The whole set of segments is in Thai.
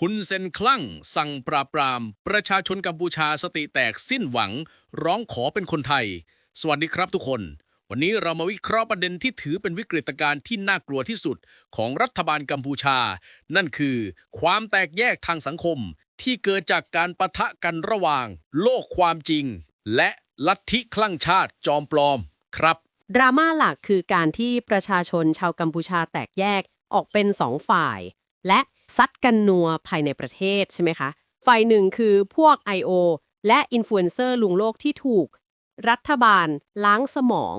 ฮุนเซนคลั่ง สั่งปราบปราม ประชาชนกัมพูชาสติแตกสิ้นหวัง ร้องขอเป็นคนไทย สวัสดีครับทุกคน วันนี้เรามาวิเคราะห์ประเด็นที่ถือเป็นวิกฤตการณ์ที่น่ากลัวที่สุดของรัฐบาลกัมพูชา นั่นคือ ความแตกแยกทางสังคม ที่เกิดจากการปะทะกันระหว่าง โลกความจริง และลัทธิคลั่งชาติจอมปลอมครับดราม่าหลักคือการที่ประชาชนชาวกัมพูชาแตกแยกออกเป็นสองฝ่าย และซัดกันนัวภายในประเทศใช่ไหมคะ ฝ่ายหนึ่งคือพวก I.O. และอินฟลูเอนเซอร์ลุงโลกที่ถูก รัฐบาล ล้างสมอง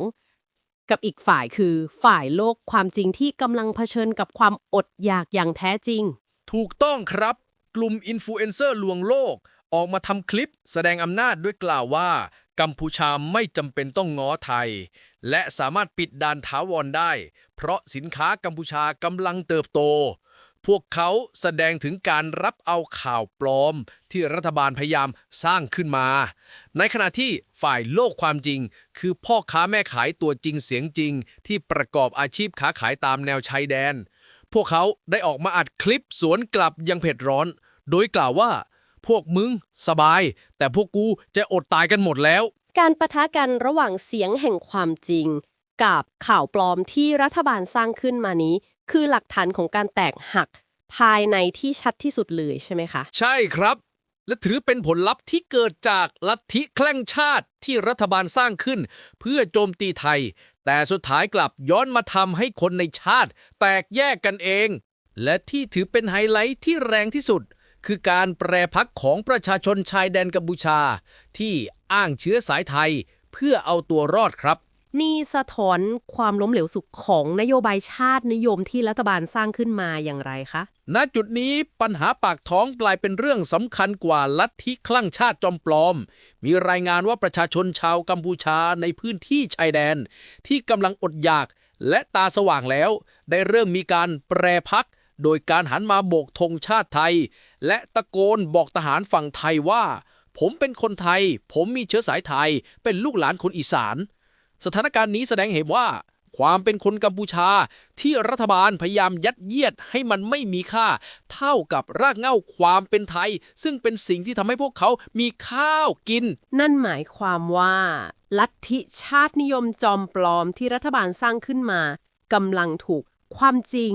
กับอีกฝ่ายคือฝ่ายโลกความจริงที่กำลังเผชิญกับความอดอยากอย่างแท้จริง ถูกต้องครับ กลุ่มอินฟลูเอนเซอร์ลวงโลก ออกมาทำคลิปแสดงอำนาจด้วยกล่าวว่า กัมพูชาไม่จำเป็นต้องง้อไทย และสามารถปิดด่านถาวรได้ เพราะสินค้ากัมพูชากำลังเติบโต พวกเขาแสดงถึงการรับเอาข่าวปลอม ที่รัฐบาลพยายามสร้างขึ้นมา ในขณะที่ฝ่ายโลกความจริง คือพ่อค้าแม่ขายตัวจริงเสียงจริง ที่ประกอบอาชีพค้าขายตามแนวชายแดน พวกเขาได้ออกมาอัดคลิปสวนกลับยังเผ็ดร้อน โดยกล่าวว่า พวกมึงสบาย แต่พวกกูจะอดตายกันหมดแล้ว การประทะกันระหว่างเสียงแห่งความจริงกับข่าวปลอมที่รัฐบาลสร้างขึ้นมานี้ คือหลักฐานของการแตกหักภายในที่ชัดที่สุดเลยใช่ไหมคะ ใช่ครับ และถือเป็นผลลัพธ์ที่เกิดจากลัทธิแคล่งชาติที่รัฐบาลสร้างขึ้น เพื่อโจมตีไทย แต่สุดท้ายกลับย้อนมาทำให้คนในชาติ แตกแยกกันเอง และที่ถือเป็นไฮไลท์ที่แรงที่สุด คือการแปรพักของประชาชนชายแดนกัมพูชา ที่อ้างเชื้อสายไทย เพื่อเอาตัวรอดครับ นี่สะท้อนความล้มเหลวสุดของนโยบายชาตินิยมที่รัฐบาลสร้างขึ้นมาอย่างไรคะ ณ จุดนี้ปัญหาปากท้องกลายเป็นเรื่องสำคัญกว่าลัทธิคลั่งชาติจอมปลอม มีรายงานว่าประชาชนชาวกัมพูชาในพื้นที่ชายแดน ที่กำลังอดอยากและตาสว่างแล้ว ได้เริ่มมีการแปรพัก โดยการหันมาโบกธงชาติไทย และตะโกนบอกทหารฝั่งไทยว่า ผมเป็นคนไทย ผมมีเชื้อสายไทย เป็นลูกหลานคนอีสาน สถานการณ์นี้แสดงเห็นว่า ความเป็นคนกัมพูชาที่รัฐบาลพยายามยัดเยียดให้มันไม่มีค่า เท่ากับรากเหง้าความเป็นไทย ซึ่งเป็นสิ่งที่ทำให้พวกเขามีข้าวกิน นั่นหมายความว่า ลัทธิชาตินิยมจอมปลอมที่รัฐบาลสร้างขึ้นมากำลังถูกความจริง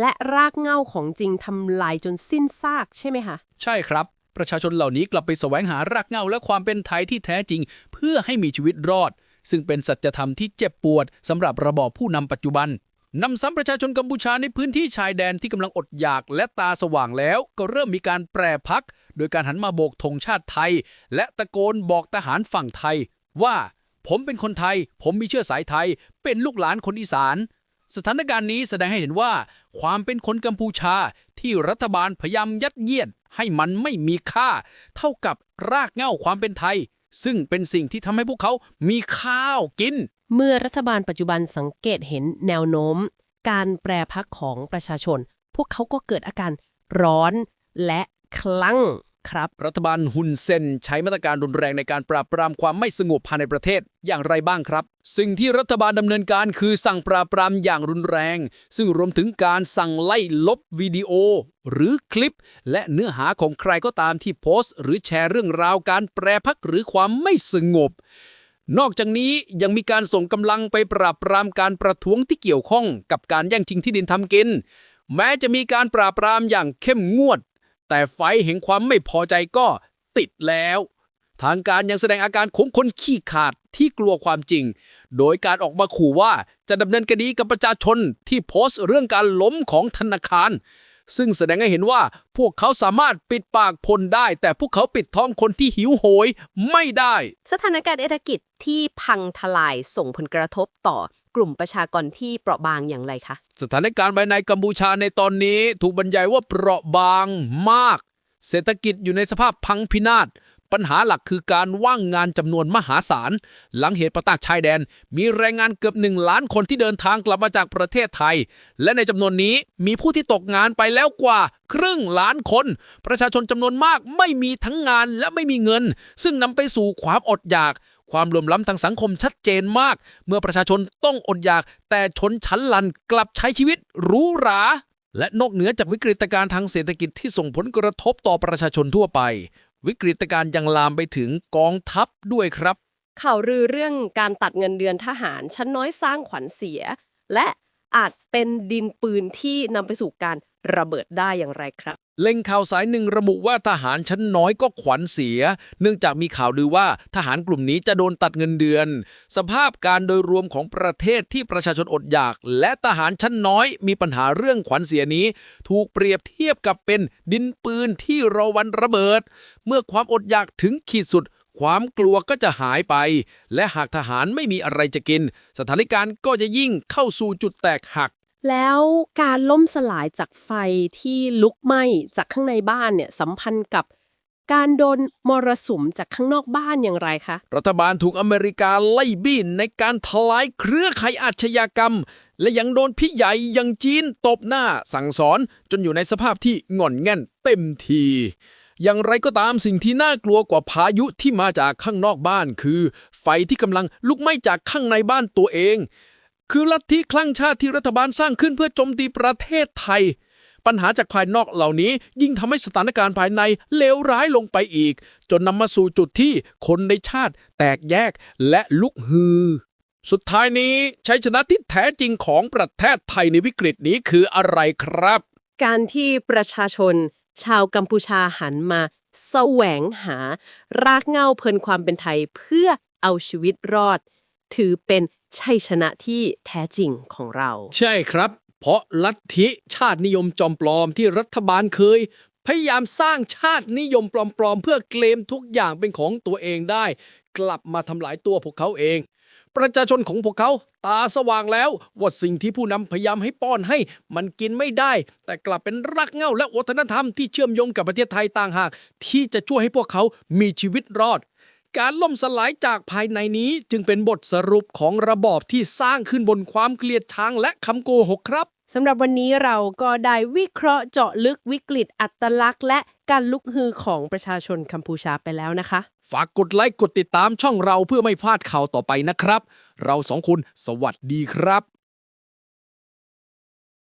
และรากเหง้าของจริงทำลายจนสิ้นซากใช่ไหมคะ ใช่ครับประชาชนเหล่านี้กลับไปแสวงหารากเหง้าและความเป็นไทยที่แท้จริง เพื่อให้มีชีวิตรอด ซึ่งเป็นสัจธรรมที่เจ็บปวดสำหรับระบอบผู้นำปัจจุบันนำซ้ำประชาชนกัมพูชาในพื้นที่ชายแดนที่กำลังอดอยากและตาสว่างแล้ว ก็เริ่มมีการแปรพัก โดยการหันมาโบกธงชาติไทย และตะโกนบอกทหารฝั่งไทย ว่าผมเป็นคนไทย ผมมีเชื้อสายไทย เป็นลูกหลานคนอีสาน สถานการณ์นี้แสดงให้เห็นว่า ความเป็นคนกัมพูชาที่รัฐบาลพยายามยัดเยียดให้มันไม่มีค่า เท่ากับรากเหง้าความเป็นไทย ซึ่งเป็นสิ่งที่ทำให้พวกเขามีข้าวกิน เมื่อรัฐบาลปัจจุบันสังเกตเห็นแนวโน้ม การแปรพักของประชาชน พวกเขาก็เกิดอาการร้อนและคลั่ง ครับ รัฐบาลฮุนเซนใช้มาตรการรุนแรงในการปราบปรามความไม่สงบภายในประเทศอย่างไรบ้างครับ สิ่งที่รัฐบาลดำเนินการคือสั่งปราบปรามอย่างรุนแรง ซึ่งรวมถึงการสั่งไล่ลบวิดีโอ หรือคลิป และเนื้อหาของใครก็ตามที่โพสต์ หรือแชร์เรื่องราวการแปรพักหรือความไม่สงบนอกจากนี้ยังมีการส่งกำลังไปปราบปรามการประท้วงที่เกี่ยวข้องกับการแย่งชิงที่ดินทำกิน แม้จะมีการปราบปรามอย่างเข้มงวด แต่ไฟแห่งความไม่พอใจก็ติดแล้ว ทางการยังแสดงอาการขงคนขี้ขาดที่กลัวความจริง โดยการออกมาขู่ว่าจะดำเนินคดีกับประชาชนที่โพสต์เรื่องการล้มของธนาคาร ซึ่งแสดงให้เห็นว่าพวกเขาสามารถปิดปากพลได้ แต่พวกเขาปิดท้องคนที่หิวโหยไม่ได้ สถานการณ์เศรษฐกิจที่พังทลายส่งผลกระทบต่อ กลุ่มประชากรที่เปราะบางอย่างไรคะ สถานการณ์ภายในกัมพูชาในตอนนี้ถูกบรรยายว่าเปราะบางมาก เศรษฐกิจอยู่ในสภาพพังพินาศ ปัญหาหลักคือการว่างงานจำนวนมหาศาล หลังเหตุประทะชายแดน มีแรงงานเกือบหนึ่งล้านคนที่เดินทางกลับมาจากประเทศไทย และในจำนวนนี้มีผู้ที่ตกงานไปแล้วกว่าครึ่งล้านคน ประชาชนจำนวนมากไม่มีทั้งงานและไม่มีเงิน ซึ่งนำไปสู่ความอดอยาก ความเหลื่อมล้ำทางสังคมชัดเจนมาก เมื่อประชาชนต้องอดอยาก แต่ชนชั้นลันกลับใช้ชีวิตหรูหราและนอกเหนือจากวิกฤตการณ์ทางเศรษฐกิจที่ส่งผลกระทบต่อประชาชนทั่วไป วิกฤตการณ์ยังลามไปถึงกองทัพด้วยครับ ข่าวลือเรื่องการตัดเงินเดือนทหารชั้นน้อยสร้างขวัญเสีย และอาจเป็นดินปืนที่นำไปสู่การ ระเบิดได้อย่างไรครับ เล็งข่าวสายหนึ่งระบุว่าทหารชั้นน้อยก็ขวัญเสีย เนื่องจากมีข่าวลือว่าทหารกลุ่มนี้จะโดนตัดเงินเดือน สภาพการโดยรวมของประเทศที่ประชาชนอดอยาก และทหารชั้นน้อยมีปัญหาเรื่องขวัญเสียนี้ ถูกเปรียบเทียบกับเป็นดินปืนที่รอวันระเบิด เมื่อความอดอยากถึงขีดสุดความกลัวก็จะหายไป และหากทหารไม่มีอะไรจะกิน สถานการณ์ก็จะยิ่งเข้าสู่จุดแตกหัก แล้วการล่มสลายจากไฟที่ลุกไหม้จากข้างในบ้านเนี่ยสัมพันธ์กับการโดนมรสุมจากข้างนอกบ้านอย่างไรคะ รัฐบาลถูกอเมริกาไล่บี้ในการทลายเครือข่ายอาชญากรรม และยังโดนพี่ใหญ่อยังจีนตบหน้าสั่งสอนจนอยู่ในสภาพที่ง่อนแง่นเต็มที อย่างไรก็ตามสิ่งที่น่ากลัวกว่าพายุที่มาจากข้างนอกบ้านคือ ไฟที่กำลังลุกไหม้จากข้างในบ้านตัวเอง คือลัทธิคลั่งชาติที่รัฐบาลสร้างขึ้นเพื่อโจมตีประเทศไทย ปัญหาจากภายนอกเหล่านี้ ยิ่งทำให้สถานการณ์ภายในเลวร้ายลงไปอีก จนนำมาสู่จุดที่คนในชาติแตกแยกและลุกฮือ สุดท้ายนี้ชัยชนะที่แท้จริงของประเทศไทยในวิกฤตนี้คืออะไรครับ การที่ประชาชน ชาวกัมพูชาหันมาแสวงหารากเหง้าเพลินความเป็นไทยเพื่อเอาชีวิตรอด ถือเป็น ชัยชนะที่แท้จริงของเรา ใช่ครับ เพราะลัทธิชาตินิยมจอมปลอมที่รัฐบาลเคย พยายามสร้างชาตินิยมปลอมๆ เพื่อเคลมทุกอย่างเป็นของตัวเองได้ กลับมาทำลายตัวพวกเขาเอง ประชาชนของพวกเขาตาสว่างแล้วว่าสิ่งที่ผู้นำพยายามให้ป้อนให้มันกินไม่ได้ แต่กลับเป็นรากเหง้าและวัฒนธรรมที่เชื่อมโยงกับประเทศไทยต่างหาก ที่จะช่วยให้พวกเขามีชีวิตรอด การล่มสลายจากภายในนี้จึงเป็นบทสรุปของระบอบที่สร้างขึ้นบนความเกลียดชังและคำโกหกครับสำหรับวันนี้เราก็ได้วิเคราะห์เจาะลึกวิกฤตอัตลักษณ์ และการลุกฮือของประชาชนกัมพูชาไปแล้วนะคะ ฝากกดไลค์กดติดตามช่องเราเพื่อไม่พลาดข่าวต่อไปนะครับ เราสองคนสวัสดีครับ